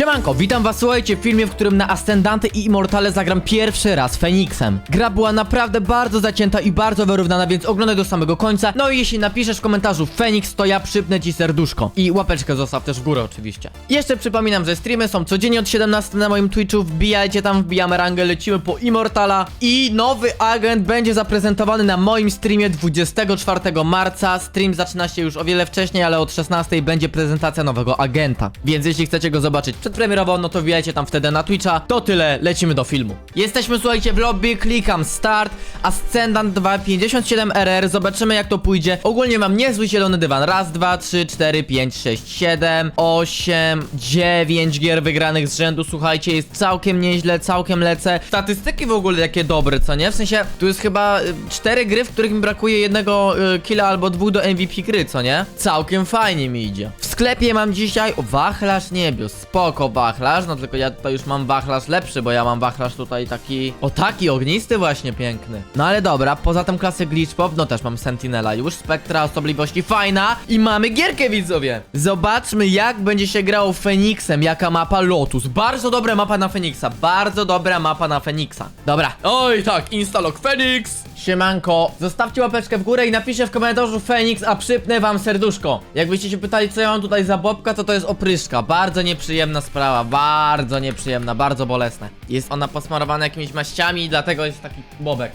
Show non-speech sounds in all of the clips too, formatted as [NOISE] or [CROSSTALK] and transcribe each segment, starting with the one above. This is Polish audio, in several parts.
Siemanko, witam was, słuchajcie, w filmie, w którym na Ascendante i Immortale zagram pierwszy raz Feniksem. Gra była naprawdę bardzo zacięta i bardzo wyrównana, więc oglądaj do samego końca. No i jeśli napiszesz w komentarzu Feniks, to ja przypnę ci serduszko. I łapeczkę zostaw też w górę oczywiście. Jeszcze przypominam, że streamy są codziennie od 17 na moim Twitchu, wbijajcie tam, wbijamy rangę, lecimy po Immortala. I nowy agent będzie zaprezentowany na moim streamie 24 marca. Stream zaczyna się już o wiele wcześniej, ale od 16 będzie prezentacja nowego agenta. Więc jeśli chcecie go zobaczyć przedpremierowo, no to wbijajcie tam wtedy na Twitcha. To tyle, lecimy do filmu. Jesteśmy, słuchajcie, w lobby, klikam start, Ascendant 2, 57 RR, zobaczymy jak to pójdzie. Ogólnie mam niezły zielony dywan. Raz, dwa, trzy, cztery, pięć, sześć, siedem, osiem, dziewięć gier wygranych z rzędu, słuchajcie, jest całkiem nieźle, całkiem lecę. Statystyki w ogóle jakie dobre, co nie? W sensie, tu jest chyba y, cztery gry, w których mi brakuje jednego y, killa albo dwóch do MVP gry, co nie? Całkiem fajnie mi idzie. W sklepie mam dzisiaj o, wachlarz niebios, spoko wachlarz, no tylko ja tutaj już mam wachlarz lepszy, bo ja mam wachlarz tutaj taki, o taki ognisty właśnie piękny. No ale dobra, poza tym klasy Glitch Pop, no też mam Sentinela już, Spektra osobliwości fajna i mamy gierkę widzowie. Zobaczmy jak będzie się grało Feniksem, jaka mapa Lotus. Bardzo dobra mapa na Feniksa, bardzo dobra mapa na Feniksa. Dobra, oj tak, instalok Feniks. Siemanko, zostawcie łapeczkę w górę i napiszcie w komentarzu Feniks, a przypnę wam serduszko. Jakbyście się pytali, co ja mam tutaj za bobka, to to jest opryszka. Bardzo nieprzyjemna sprawa, bardzo nieprzyjemna, bardzo bolesne. Jest ona posmarowana jakimiś maściami i dlatego jest taki bobek.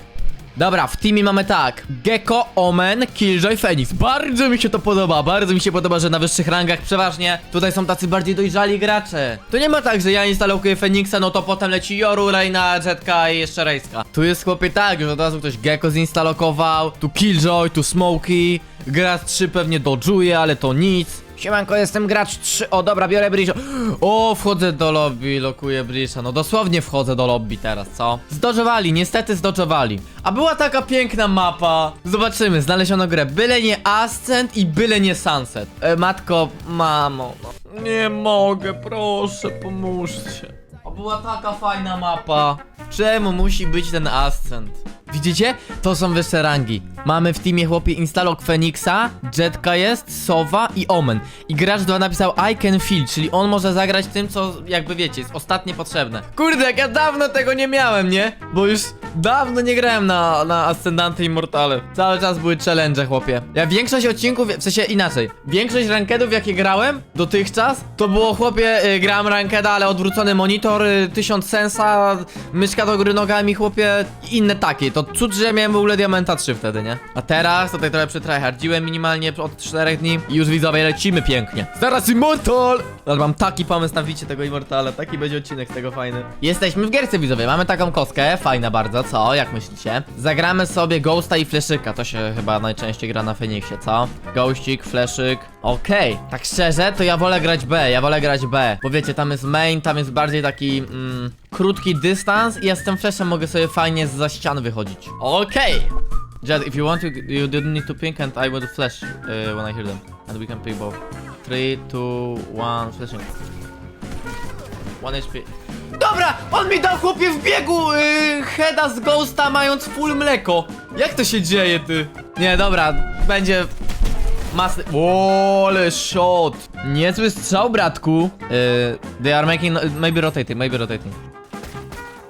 Dobra, w teamie mamy tak. Gecko, Omen, Killjoy, Phoenix Bardzo mi się to podoba, bardzo mi się podoba, że na wyższych rangach przeważnie Tutaj są tacy bardziej dojrzali gracze. To nie ma tak, że ja instaluję Phoenixa, no to potem leci Yoru, Reina, Jetka i jeszcze Rejska. Tu jest chłopie tak, że od razu ktoś Gecko zinstalokował Tu Killjoy, tu Smokey. Gra 3 pewnie dodżuje, ale to nic Siemanko, jestem gracz 3. O, dobra, biorę Brisha. O, wchodzę do lobby, lokuję Brisha. No dosłownie wchodzę do lobby teraz, co? Zdodżowali, niestety zdodżowali. A była taka piękna mapa. Zobaczymy, znaleziono grę. Byle nie Ascent i byle nie Sunset. E, matko, mamo. No. Nie mogę, proszę, pomóżcie. O, była taka fajna mapa. Czemu musi być ten Ascent? Widzicie? To są wyższe rangi. Mamy w teamie chłopie instalok Phoenixa, Jetka jest, Sowa i Omen. I gracz 2 napisał I can feel, czyli on może zagrać tym, co jakby wiecie, jest ostatnie potrzebne. Kurde, jak ja dawno tego nie miałem, nie? Bo już dawno nie grałem na, na Ascendanty Immortale. Cały czas były challenge, chłopie. Ja większość odcinków, w sensie inaczej, większość rankedów jakie grałem dotychczas, to było chłopie, y, grałem rankeda, ale odwrócony monitor, y, tysiąc sensa, myszka do góry nogami, chłopie, i inne takie. To cud, że miałem w ogóle Diamenta 3 wtedy, nie? A teraz tutaj trochę przytryhardziłem minimalnie od 4 dni i już widzowie lecimy pięknie. Zaraz Immortal! Mam taki pomysł na wicie tego Immortala, taki będzie odcinek z tego fajny. Jesteśmy w gierce widzowie, mamy taką kostkę, fajna bardzo, co? Jak myślicie? Zagramy sobie Ghosta i Fleszyka, to się chyba najczęściej gra na Feniksie, co? Ghostik, Fleszyk, okej. Tak szczerze, to ja wolę grać B, ja wolę grać B, bo wiecie, tam jest main, tam jest bardziej taki, mm, krótki dystans i ja z tym flashem mogę sobie fajnie za ścian wychodzić. Okej. Jed, if you want, you, you didn't need to ping and I will flash uh, when I hear them. And we can pick both. 3, 2, 1, flashing. 1 HP. Dobra! On mi dał chłopie w biegu yy, heada z Ghosta mając full mleko. Jak to się dzieje, ty? Nie, dobra, będzie masny... O, ale shot! Niezły strzał, bratku. Yy, they are making... Maybe rotating, maybe rotating.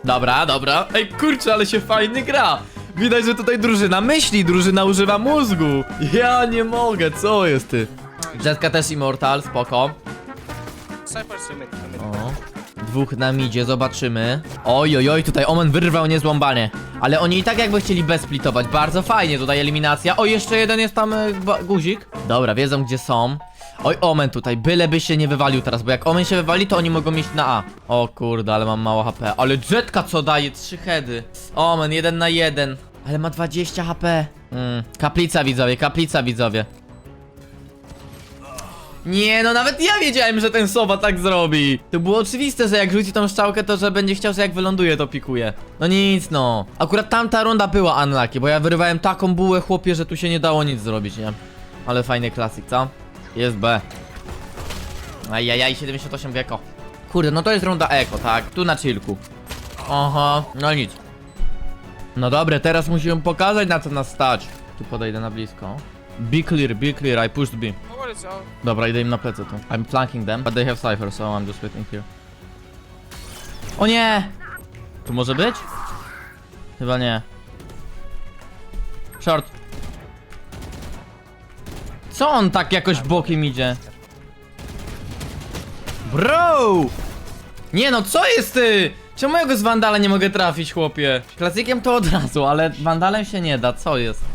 Dobra, dobra. Ej, kurczę, ale się fajny gra. Widać, że tutaj drużyna myśli, drużyna używa mózgu. Ja nie mogę, co jest ty? Jetka też Immortal, spoko. Cypher Summit. O. Dwóch na midzie, zobaczymy. Oj, oj, oj, tutaj Omen wyrwał niezłąbanie. Ale oni i tak jakby chcieli bezsplitować. Bardzo fajnie, tutaj eliminacja. O, jeszcze jeden jest tam e, guzik. Dobra, wiedzą gdzie są. Oj, Omen tutaj, byle by się nie wywalił teraz, bo jak Omen się wywali, to oni mogą mieć na A. O kurde, ale mam mało HP. Ale Jetka co daje? Trzy heady. Omen, jeden na jeden. Ale ma 20 HP. Mm, kaplica widzowie, kaplica widzowie. Nie, no nawet ja wiedziałem, że ten Sowa tak zrobi. To było oczywiste, że jak rzuci tą szczałkę, to że będzie chciał, że jak wyląduje, to pikuje. No nic, no. Akurat tamta runda była unlucky, bo ja wyrywałem taką bułę, chłopie, że tu się nie dało nic zrobić, nie? Ale fajny klasik, co? Jest B. Ajajaj, 78 wieko. Kurde, no to jest runda eko, tak? Tu na chillku. Aha, no nic. No dobre, teraz musimy pokazać na co nas stać. Tu podejdę na blisko. Be clear, be clear, I pushed B. All? Dobra, idę im na plecy tu. I'm flanking them, but they have Cypher, so I'm just waiting here. O nie! Tu może być? Chyba nie. Short. Co on tak jakoś bokiem idzie? Bro! Nie no, co jest ty? Czemu ja go z Wandala nie mogę trafić, chłopie? Klasykiem to od razu, ale Wandalem się nie da, co jest?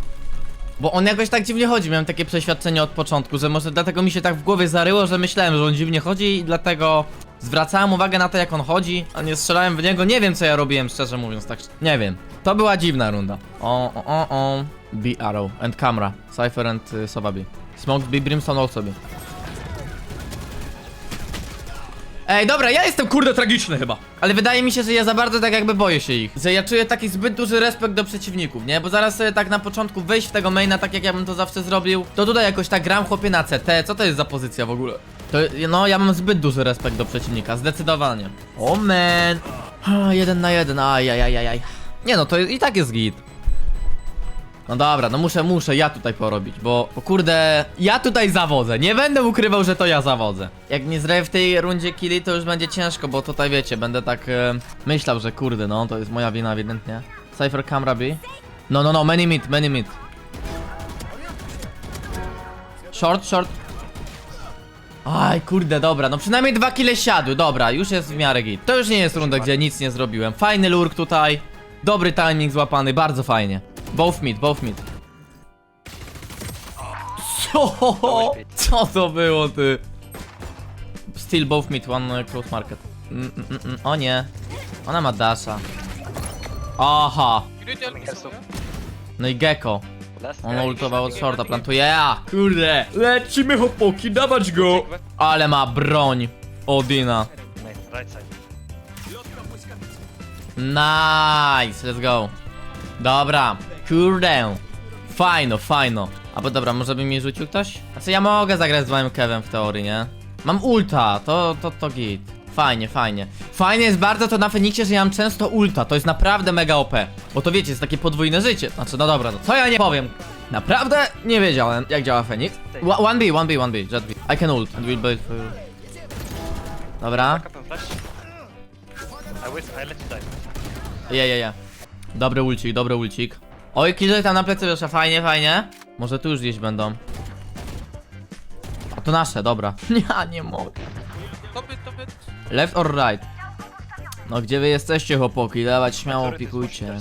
Bo on jakoś tak dziwnie chodzi, miałem takie przeświadczenie od początku, że może dlatego mi się tak w głowie zaryło, że myślałem, że on dziwnie chodzi i dlatego zwracałem uwagę na to jak on chodzi, a nie strzelałem w niego, nie wiem co ja robiłem szczerze mówiąc, tak nie wiem. To była dziwna runda. O, o, o, o. B arrow and camera. Cypher and y, Sobabi. Smoked B, Brimstone also. Ej, dobra, ja jestem kurde tragiczny chyba. Ale wydaje mi się, że ja za bardzo tak jakby boję się ich. Że ja czuję taki zbyt duży respekt do przeciwników, nie? Bo zaraz sobie tak na początku wejść w tego maina, tak jak ja bym to zawsze zrobił. To tutaj jakoś tak gram chłopie na CT. Co to jest za pozycja w ogóle? To, no, ja mam zbyt duży respekt do przeciwnika, zdecydowanie. O man. Ah, jeden na jeden, ajajajajaj. Nie no, to i tak jest git. No dobra, no muszę, muszę ja tutaj porobić, bo, bo kurde, ja tutaj zawodzę, nie będę ukrywał, że to ja zawodzę. Jak nie zrobię w tej rundzie killi, to już będzie ciężko, bo tutaj wiecie, będę tak e, myślał, że kurde, no to jest moja wina ewidentnie. Cypher camera B. No, no, no, many mid, many mid. Short, short. Aj, kurde, dobra, no przynajmniej dwa kile siadły, dobra, już jest w miarę git. To już nie jest runda, gdzie nic nie zrobiłem. Fajny lurk tutaj, dobry timing złapany, bardzo fajnie. Both mid, both mid. Co? Co to było, ty? Still both mid, one uh, close market. Mm, mm, mm, mm. O nie. Ona ma dasha. Aha. No i Gecko. On ultował od shorta, plantuje. Ja! Kurde! Lecimy hopoki, dawać go! Ale ma broń. Odina. Nice, let's go. Dobra, kurde. Fajno, fajno. A bo dobra, może by mi rzucił ktoś? Znaczy ja mogę zagrać z moim Kevem w teorii, nie? Mam ulta, to, to, to git. Fajnie, fajnie. Fajnie jest bardzo to na Feniksie, że ja mam często ulta. To jest naprawdę mega OP. Bo to wiecie, jest takie podwójne życie. Znaczy, no dobra, no co ja nie powiem. Naprawdę nie wiedziałem, jak działa Feniks. 1B, 1B, 1B, Jet B. I can ult and we'll wait for you. Dobra. Up and flash. I wait, I let you die. Je, je, je. Dobry ulcik, dobry ulcik. Oj, killjoy tam na plecy wyszła, fajnie, fajnie. Może tu już gdzieś będą. A to nasze, dobra. [LAUGHS] Ja nie mogę. Left or right? No gdzie wy jesteście, chłopaki? Dawać śmiało, pikujcie.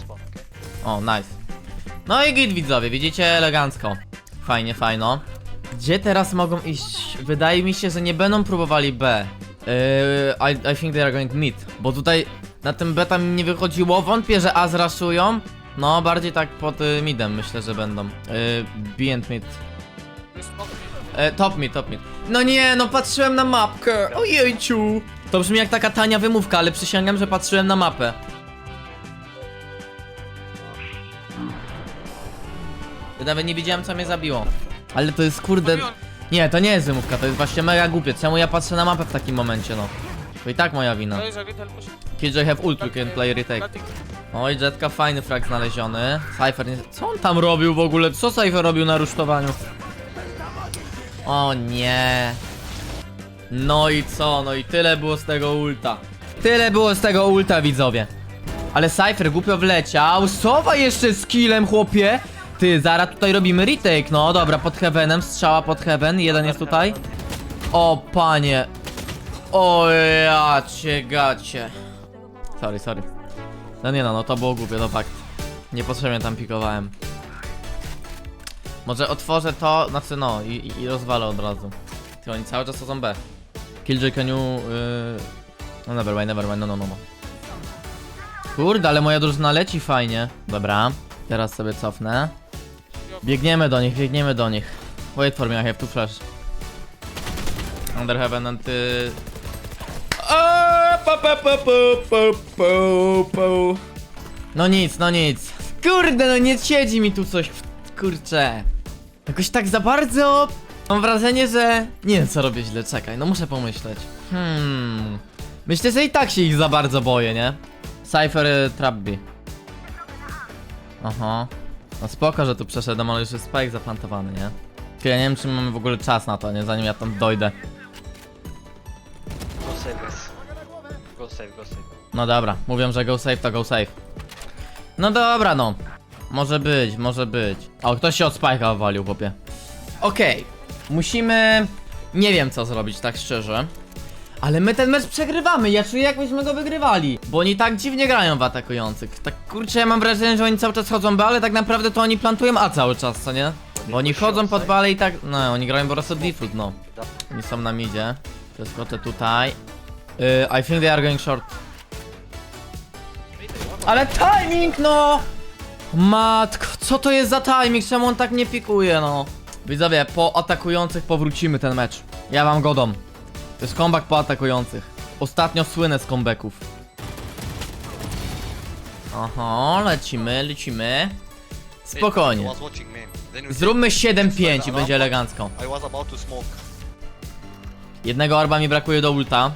O, nice. No i git widzowie, widzicie? Elegancko. Fajnie, fajno. Gdzie teraz mogą iść? Wydaje mi się, że nie będą próbowali B. Yy, I, I think they are going mid. Bo tutaj na tym B tam nie wychodziło. Wątpię, że A zraszują. No, bardziej tak pod y, midem myślę, że będą. Yy, B and mid. E, top mid, top mid. No nie, no patrzyłem na mapkę. Ojejciu. To brzmi jak taka tania wymówka, ale przysięgam, że patrzyłem na mapę. Ja nawet nie widziałem, co mnie zabiło. Ale to jest kurde... Nie, to nie jest wymówka, to jest właśnie mega głupie. Czemu ja patrzę na mapę w takim momencie, no? To i tak moja wina. Push. Killjoy have ult, you can play retake. Oj, Jetka, fajny frag znaleziony. Cypher nie... Co on tam robił w ogóle? Co Cypher robił na rusztowaniu? O nie. No i co? No i tyle było z tego ulta. Tyle było z tego ulta, widzowie. Ale Cypher głupio wleciał. Sowa jeszcze z killem, chłopie. Ty, zaraz tutaj robimy retake. No dobra, pod heavenem, strzała pod heaven. Jeden jest tutaj. O, panie. O, ja cię gacie. Sorry, sorry. No nie no, no to było głupie, to fakt. Niepotrzebnie tam pikowałem. Może otworzę to, znaczy no, i, i- rozwalę od razu. Ty, oni cały czas to są B. Killjoy, can you... Yy... No never mind, never mind, no no no no. Kurde, ale moja drużyna leci fajnie. Dobra, teraz sobie cofnę. Biegniemy do nich, biegniemy do nich. Wait for me, I have two flash. Under heaven and ty... A, pa, pa, pa, pa, pa, pa, pa. No nic, no nic. Kurde, no nie siedzi mi tu coś. Kurczę. Jakoś tak za bardzo. Mam wrażenie, że. Nie wiem, co robię źle, czekaj, no muszę pomyśleć. Hmm. Myślę, że i tak się ich za bardzo boję, nie? Cypher y, Trapby. Aha. No spoko, że tu przeszedłem, ale już jest spike zaplantowany, nie? Tylko ja nie wiem, czy mamy w ogóle czas na to, nie? Zanim ja tam dojdę. Go safe, go safe. No dobra, mówią, że go safe to go safe. No dobra, no. Może być, może być. O, ktoś się od spajka walił, chłopie. Okej, musimy... Nie wiem co zrobić, tak szczerze. Ale my ten mecz przegrywamy, ja czuję jakbyśmy go wygrywali. Bo oni tak dziwnie grają w atakujących. Tak kurczę, ja mam wrażenie, że oni cały czas chodzą B, ale tak naprawdę to oni plantują A cały czas, co nie? Bo oni chodzą pod B, ale i tak... No, oni grają po prostu default, no. Oni są na midzie. Przeskoczę tutaj. Yy, I think they are going short. Ale timing, no! Matko, co to jest za timing? Czemu on tak nie pikuje, no? Widzowie, po atakujących powrócimy ten mecz. Ja wam go dam. To jest comeback po atakujących. Ostatnio słynę z comebacków. Oho, lecimy, lecimy. Spokojnie. Zróbmy 7-5 i będzie elegancko. Jednego orba mi brakuje do ulta.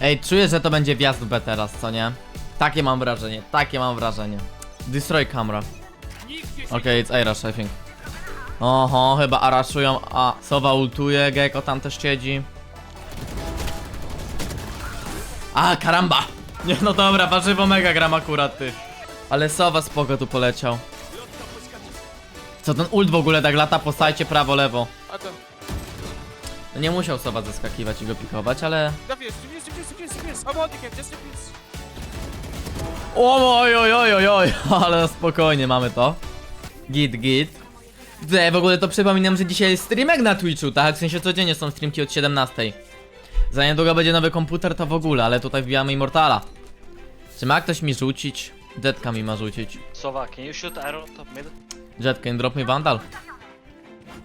Ej, czuję, że to będzie wjazd B teraz, co nie? Takie mam wrażenie, takie mam wrażenie. Destroy camera. Okej, it's A-Rush, I think. Oho, chyba araszują, a Sowa ultuje, Gecko tam też siedzi. A, karamba! [LAUGHS] Nie, no dobra, warzywo mega gram akurat, ty. Ale Sowa spoko tu poleciał. Co ten ult w ogóle tak lata po sajcie prawo, lewo? No nie musiał Sowa zeskakiwać i go pikować, ale... I'm him, just defuse. Oj, oj, oj, oj, oj, [LAUGHS] ale spokojnie mamy to. Git, git. Tutaj w ogóle to przypominam, że dzisiaj jest streamek na Twitchu, tak? W sensie codziennie są streamki od 17. Za niedługo będzie nowy komputer, to w ogóle, ale tutaj wbijamy Immortala. Czy ma ktoś mi rzucić? Jetka mi ma rzucić. Sova, can you shoot arrow top mid? Jet, can you drop me Vandal?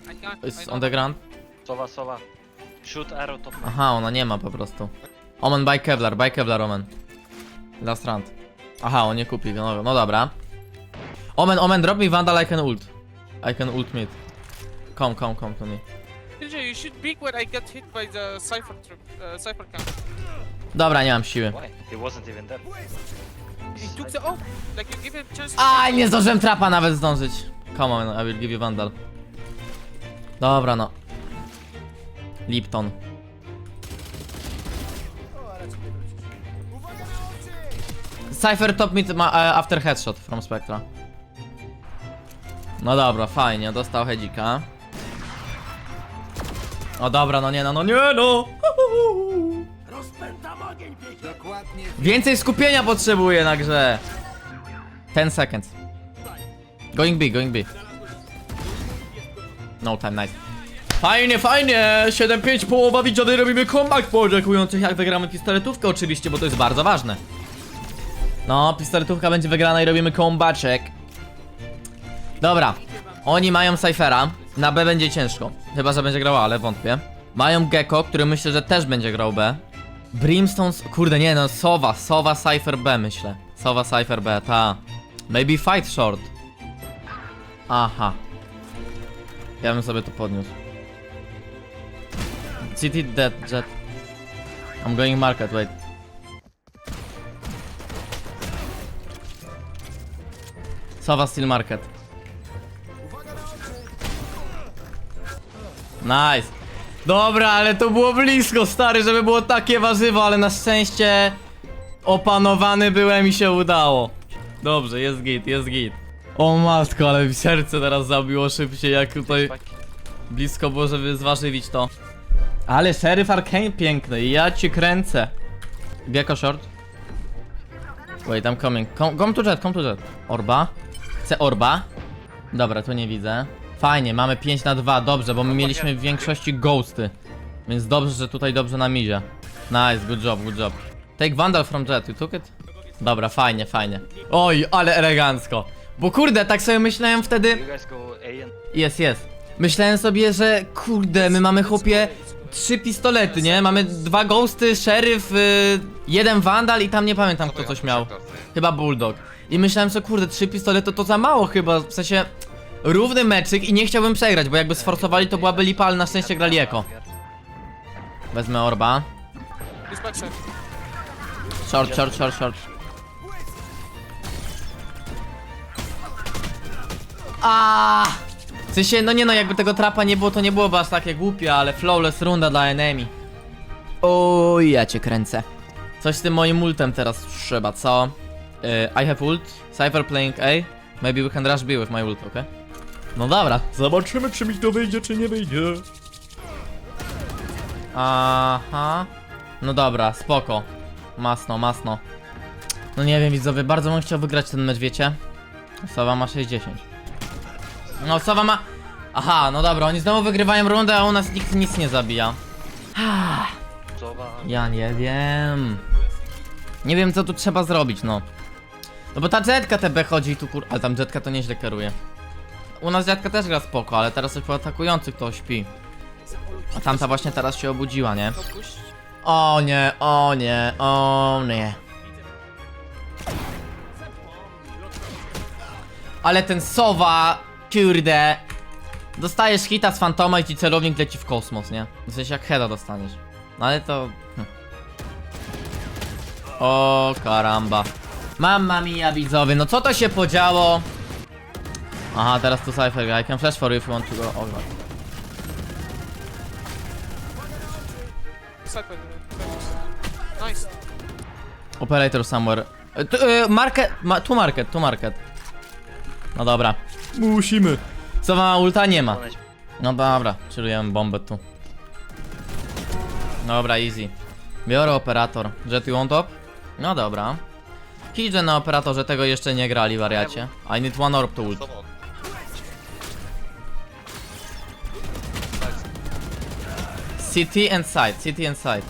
I can't, I It's on the ground. Sova, Sova. Shoot arrow top mid. Aha, ona nie ma po prostu. Omen by Kevlar, by Kevlar Omen. Last round. Aha, on nie kupi, no, no dobra. Omen, Omen, drop me Vandal, I can ult. I can ult mid. Come, come, come to me. TJ, you should peek when I get hit by the Cypher trip, uh, Cypher camp. Dobra, nie mam siły. Why? He wasn't even there. He took the off. Like, you give him chance. Aj, nie zdążyłem trapa nawet zdążyć. Come on, I will give you Vandal. Dobra, no. Lipton. Cypher top mid ma uh, after headshot from Spectra. No dobra, fajnie, dostał hedzika. O dobra, no nie no, no nie no! Więcej skupienia potrzebuję na grze. 10 seconds. Going B, going B. No time, nice. Fajnie, fajnie! 7-5 połowa widziany, robimy comeback po oczekujących jak wygramy pistoletówkę oczywiście, bo to jest bardzo ważne. No, pistoletówka będzie wygrana i robimy combaczek. Dobra, oni mają Cyphera, na B będzie ciężko. Chyba, że będzie grał A, ale wątpię. Mają Gecko, który myślę, że też będzie grał B. Brimstones, kurde nie no, Sowa, Sowa Cypher B myślę. Sowa Cypher B, ta. Maybe fight short. Aha. Ja bym sobie to podniósł. City dead jet. I'm going market, wait. Sowa still market. Nice. Dobra, ale to było blisko, stary, żeby było takie warzywo, ale na szczęście opanowany byłem i się udało. Dobrze, jest git, jest git. O matko, ale mi serce teraz zabiło szybciej, jak tutaj blisko było, żeby zważywić to. Ale Sheriff Arcane piękny, ja ci kręcę. Gecko short. Wait, I'm coming. Come, come to jet, come to jet. Orba. Chcę orba. Dobra, tu nie widzę. Fajnie, mamy 5 na 2, dobrze, bo my mieliśmy w większości ghosty. Więc dobrze, że tutaj dobrze nam idzie. Nice, good job, good job. Take Vandal from Jet, you took it? Dobra, fajnie, fajnie. Oj, ale elegancko. Bo kurde, tak sobie myślałem wtedy... Jest, jest. Myślałem sobie, że kurde, my mamy chłopie trzy pistolety, nie? Mamy dwa ghosty, szeryf, y, jeden vandal i tam nie pamiętam kto coś miał. Chyba bulldog. I myślałem, że kurde, trzy pistolety to za mało chyba, w sensie równy meczyk i nie chciałbym przegrać, bo jakby sforsowali to byłaby lipa, ale na szczęście grali eko. Wezmę orba. Short, short, short, short. A! W sensie, no nie no, jakby tego trapa nie było, to nie byłoby aż takie głupie, ale flawless runda dla enemy. Oj, ja cię kręcę. Coś z tym moim ultem teraz trzeba, co? Y, I have ult, Cypher playing A. Maybe we can rush B with my ult, okay? No dobra, zobaczymy czy mi to wyjdzie, czy nie wyjdzie. Aha. No dobra, spoko. Masno, masno. No nie wiem widzowie, bardzo bym chciał wygrać ten mecz, wiecie? Sowa ma 60. No Sowa ma... Aha, no dobra, oni znowu wygrywają rundę, a u nas nikt nic nie zabija. Sova. Ja nie wiem. Nie wiem co tu trzeba zrobić, no. No bo ta jetka TB chodzi i tu kur... Ale tam jetka to nieźle kieruje. U nas jetka też gra spoko, ale teraz coś po atakujących to śpi. A tamta właśnie teraz się obudziła, nie? O nie, o nie, o nie. Ale ten sowa, kurde. Dostajesz hita z fantoma i ci celownik leci w kosmos, nie? W sensie jak heada dostaniesz. No ale to... hm. O karamba. Mamma mia widzowie, no co to się podziało? Aha, teraz tu Cypher, I can flash for you if you want to go. God. Cypher. Nice. Operator somewhere. E, Tu, e, market, ma, tu market, tu market. No dobra. Musimy. Co ma ulta? Nie ma. No dobra, chillujemy bombę tu. Dobra, easy. Biorę operator. Jet you on top? No dobra. Kijże na operatorze, tego jeszcze nie grali wariacie. I need one orb to ult. City and side, city and side.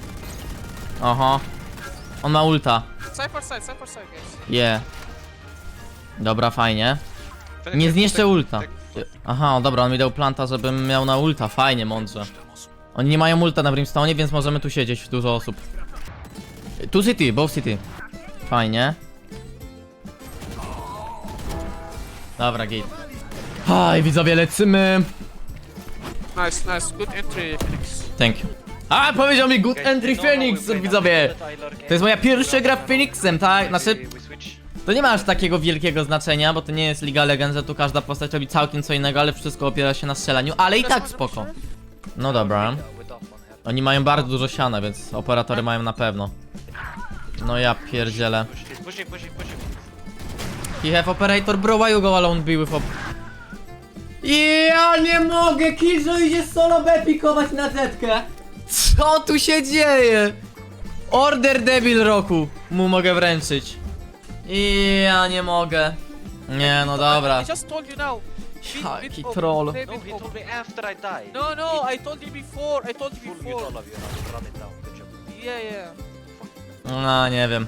Oho. On ma ulta. Cypher side, Cypher side, guys. Yeah. Dobra, fajnie. Nie zniszczę ulta. Aha, dobra, on mi dał planta, żebym miał na ulta. Fajnie, mądrze. Oni nie mają ulta na Brimstone, więc możemy tu siedzieć dużo osób. Tu City, both City. Fajnie. Dobra, git. Haj, widzowie, lecimy. Nice, nice. Good entry, Phoenix. Thank you. A, powiedział mi good entry no, no, Phoenix, widzowie. To jest moja pierwsza gra w Phoenixem, tak? Znaczy. To nie ma aż takiego wielkiego znaczenia, bo to nie jest Liga Legend, że tu każda postać robi całkiem co innego, ale wszystko opiera się na strzelaniu, ale i tak spoko. No dobra. Oni mają bardzo dużo siana, więc operatory mają na pewno. No ja pierdzielę. Push it, push it, push it, push it. He have operator, bro, why you go alone be with op... Ja nie mogę, Kizo idzie solo B na zetkę. Co tu się dzieje? Order Devil Roku mu mogę wręczyć. I ja nie mogę. Nie, no dobra. I just told you now. Mid- mid Jaki op, troll. No, mid he op. told me after I died. No, no, I told you before. I told you Full mute before. all of you now. Run it down. Good job. Yeah, yeah. No, nie wiem.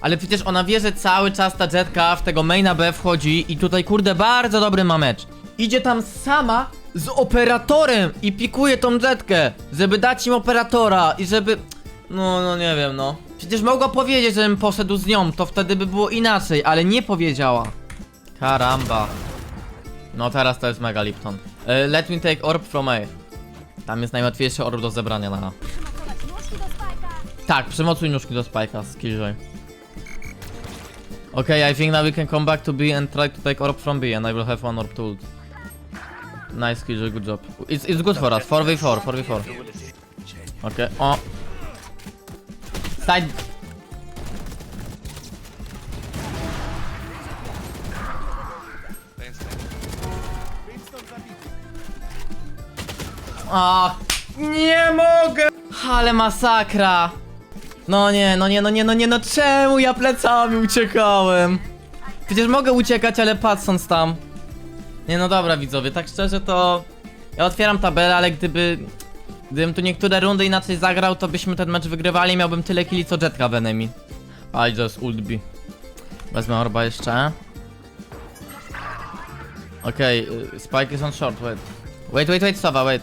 Ale przecież ona wie, że cały czas ta jetka w tego maina B wchodzi i tutaj kurde bardzo dobry ma mecz. Idzie tam sama z operatorem i pikuje tą jetkę, żeby dać im operatora i żeby... No, no nie wiem, no. Przecież mogła powiedzieć, żebym poszedł z nią, to wtedy by było inaczej, ale nie powiedziała. Karamba. No teraz to jest mega Lipton. E, let me take orb from A. Tam jest najłatwiejszy orb do zebrania na. Tak, przymocuj nóżki do spajka z Killjoy. Okay, I think now we can come back to B and try to take orb from B and I will have one orb to ult. Nice Killjoy, good job. It's, it's good for us, 4v4, 4v4. Okay, o. Thanks. A, nie mogę! Ale masakra! No nie, no nie, no nie, no nie, no czemu ja plecami uciekałem? Przecież mogę uciekać, ale patrząc tam. Nie no dobra widzowie, tak szczerze to... Ja otwieram tabelę, ale gdyby... Gdybym tu niektóre rundy inaczej zagrał, to byśmy ten mecz wygrywali i miałbym tyle killi co Jetka w enemy. I just ult B. Wezmę orba jeszcze. Okej, okay, Spike is on short, wait. Wait, wait, wait, Sowa, wait.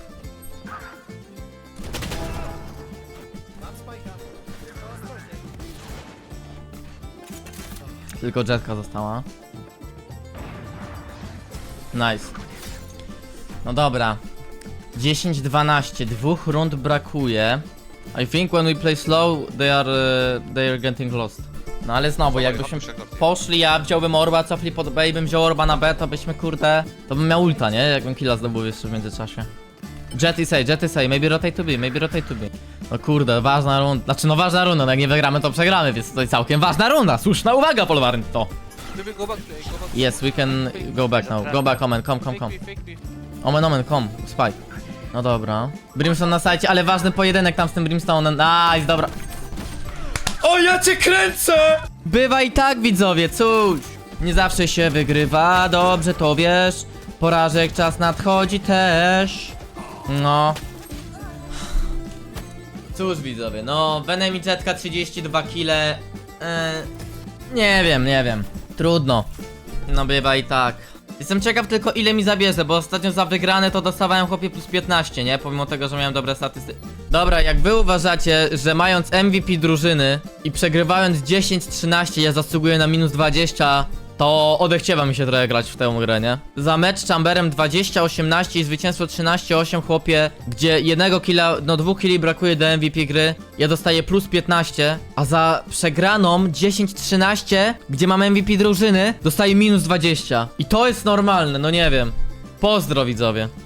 Tylko jetka została. Nice. No dobra. 10-12, dwóch rund brakuje. I think when we play slow, they are, uh, they are getting lost. No ale znowu, jakbyśmy poszli, ja wziąłbym orba, cofli pod B i bym wziął orba na B, to byśmy kurde... To bym miał ulta, nie? Jakbym killa zdobył jeszcze w międzyczasie. Jet is A, jet is A, maybe rotate to B, maybe rotate to B. No kurde, ważna runda, znaczy no ważna runda, no jak nie wygramy to przegramy, więc to całkiem ważna runda, słuszna uwaga Polwaryn to. Maybe go back to A, go back to Yes, we can go back now, go back Omen, come, come, Fake come. Fake. Omen, Omen, come, spike. No dobra. Brimstone na sajcie, ale ważny pojedynek tam z tym Brimstone'em, nice, dobra. O, ja cię kręcę! Bywa i tak, widzowie, cóż. Nie zawsze się wygrywa, dobrze to wiesz. Porażek czas nadchodzi też. No. Cóż, widzowie, no, Venom i Jetka 32 kile. E, nie wiem, nie wiem. Trudno. No bywa i tak. Jestem ciekaw tylko ile mi zabierze, bo ostatnio za wygrane to dostawałem chłopie plus 15, nie? Pomimo tego, że miałem dobre statystyki. Dobra, jak wy uważacie, że mając MVP drużyny i przegrywając 10-13 ja zasługuję na minus 20, to odechciewa mi się trochę grać w tę grę, nie? Za mecz Chamberem 20-18 i zwycięstwo 13-8 chłopie, gdzie jednego killa, no dwóch killi brakuje do MVP gry, ja dostaję plus 15, a za przegraną 10-13, gdzie mam MVP drużyny, dostaję minus 20. I to jest normalne, no nie wiem. Pozdro widzowie.